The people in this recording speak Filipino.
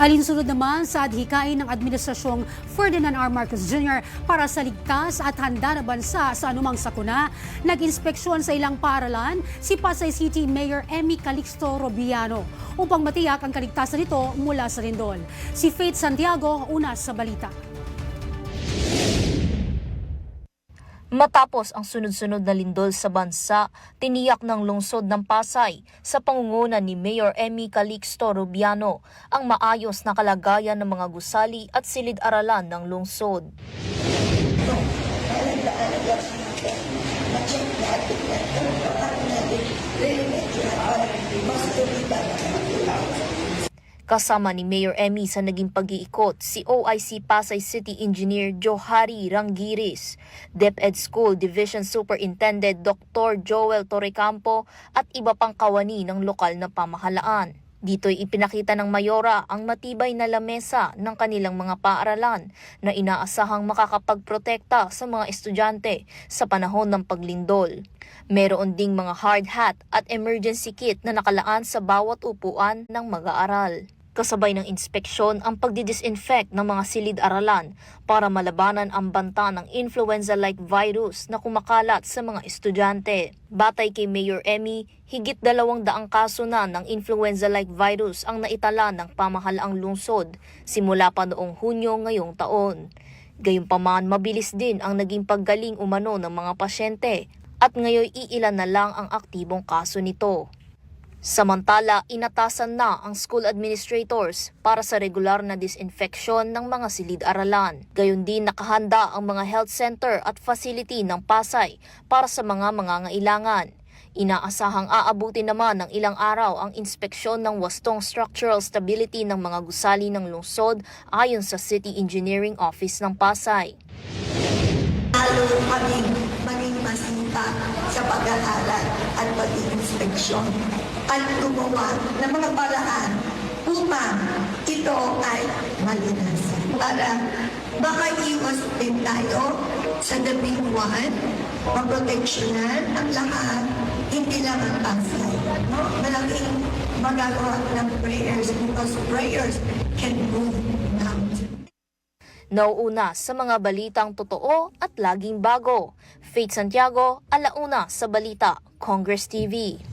Alinsunod naman sa adhikain ng Administrasyong Ferdinand R. Marcos Jr. para sa ligtas at handa na bansa sa anumang sakuna, nag-inspeksyon sa ilang paaralan si Pasay City Mayor Emmy Calixto Robiano upang matiyak ang kaligtasan nito mula sa lindol. Si Faith Santiago, una sa balita. Matapos ang sunod-sunod na lindol sa bansa, tiniyak ng lungsod ng Pasay sa pangunguna ni Mayor Emmy Calixto Rubiano ang maayos na kalagayan ng mga gusali at silid-aralan ng lungsod. Kasama ni Mayor Emmy sa naging pag-iikot si OIC Pasay City Engineer Johari Rangiris, DepEd School Division Superintendent Dr. Joel Torrecampo at iba pang kawani ng lokal na pamahalaan. Dito'y ipinakita ng Mayora ang matibay na lamesa ng kanilang mga paaralan na inaasahang makakapagprotekta sa mga estudyante sa panahon ng paglindol. Meron ding mga hard hat at emergency kit na nakalaan sa bawat upuan ng mag-aaral. Kasabay ng inspeksyon ang pagdidisinfect ng mga silid-aralan para malabanan ang banta ng influenza-like virus na kumakalat sa mga estudyante. Batay kay Mayor Emmy, higit dalawang daang kaso na ng influenza-like virus ang naitala ng pamahalaang lungsod simula pa noong Hunyo ngayong taon. Gayunpaman, mabilis din ang naging paggaling umano ng mga pasyente at ngayon iilan na lang ang aktibong kaso nito. Samantala, inatasan na ang school administrators para sa regular na disinfection ng mga silid-aralan. Gayon din nakahanda ang mga health center at facility ng Pasay para sa mga mangangailangan. Inaasahang aabuti naman ng ilang araw ang inspeksyon ng wastong structural stability ng mga gusali ng lungsod ayon sa City Engineering Office ng Pasay. lalo kaming maging masinta sa pag-aaral at pag-inspeksyon at gumawa ng mga paraan upang ito ay malinasan. Para makaiwas din tayo sa labing buwan, maproteksyonan ang lahat, hindi lang ang Pasay. No? Malaking magagawa ng prayers because prayers can move mountains. Nauuna sa mga balitang totoo at laging bago. Faith Santiago, alauna sa balita, Congress TV.